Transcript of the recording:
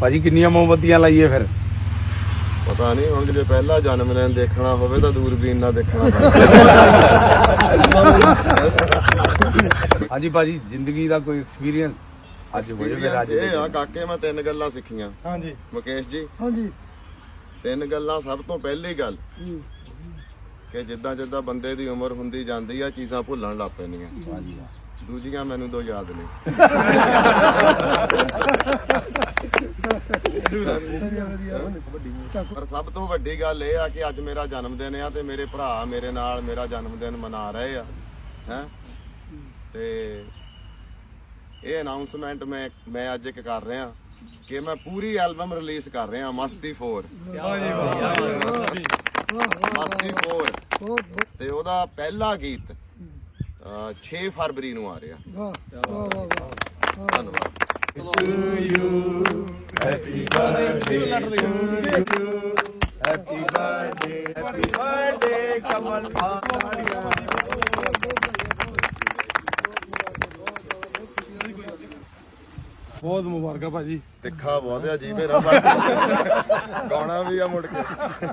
ਭਾਜੀ ਕਿੰਨੀਆਂ ਮੋਮਬੱਤੀਆਂ ਲਾਈਏ ਫਿਰ? ਪਤਾ ਨਹੀਂ ਹੁਣ ਜੇ ਪਹਿਲਾ ਜਨਮ ਦਿਨ ਦੇਖਣਾ ਹੋਵੇ ਤਾਂ ਦੂਰਬੀਨ ਨਾਲ ਦੇਖਣਾ ਪੈਂਦਾ। ਹਾਂਜੀ ਭਾਜੀ ਜ਼ਿੰਦਗੀ ਦਾ ਕੋਈ ਐਕਸਪੀਰੀਅੰਸ ਅੱਜ ਹੋਏ ਫਿਰ ਅੱਜ ਇਹ ਆ ਕਾਕੇ ਮੈਂ ਤਿੰਨ ਗੱਲਾਂ ਸਿੱਖੀਆਂ। ਹਾਂਜੀ। ਮੁਕੇਸ਼ ਜੀ। ਹਾਂਜੀ। ਤਿੰਨ ਗੱਲਾਂ ਸਭ ਤੋਂ ਪਹਿਲੀ ਗੱਲ ਕਿ ਜਿੱਦਾਂ ਜਿੱਦਾਂ ਬੰਦੇ ਦੀ ਉਮਰ ਹੁੰਦੀ ਜਾਂਦੀ ਆ ਚੀਜ਼ਾਂ ਭੁੱਲਣ ਲੱਗ ਪੈਂਦੀਆਂ। ਦੂਜੀਆਂ ਮੈਨੂੰ ਦੋ ਯਾਦ ਨਹੀਂ ਪਰ ਸਭ ਤੋਂ ਵੱਡੀ ਗੱਲ ਇਹ ਆ ਕਿ ਅੱਜ ਮੇਰਾ ਜਨਮ ਦਿਨ ਆ ਤੇ ਮੇਰੇ ਭਰਾ ਮੇਰੇ ਨਾਲ ਮੇਰਾ ਜਨਮ ਦਿਨ ਮਨਾ ਰਹੇ ਆ ਹੈ? ਤੇ ਇਹ ਅਨਾਉਂਸਮੈਂਟ ਮੈਂ ਮੈਂ ਅੱਜ ਇੱਕ ਕਰ ਰਿਹਾ ਕਿ ਮੈਂ ਪੂਰੀ ਐਲਬਮ ਰਿਲੀਜ਼ ਕਰ ਰਿਹਾ ਮਸਤੀ 4 ਮਸਤੀ 4 ਬਹੁਤ ਤੇ ਉਹਦਾ ਪਹਿਲਾ ਗੀਤ ਅਹ, 6 ਫਰਵਰੀ ਨੂੰ ਆ ਰਿਹਾ। ਵਾਹ ਵਾਹ ਵਾਹ ਵਾਹ। ਧੰਨਵਾਦ। Happy birthday happy birthday Kamal ਬਹੁਤ ਮੁਬਾਰਕਾਂ ਭਾਜੀ। ਤਿੱਖਾ ਬਹੁਤ ਆ ਜੀ, ਮੇਰਾ ਗਾਉਣਾ ਵੀ ਆ ਮੁੜ ਕੇ।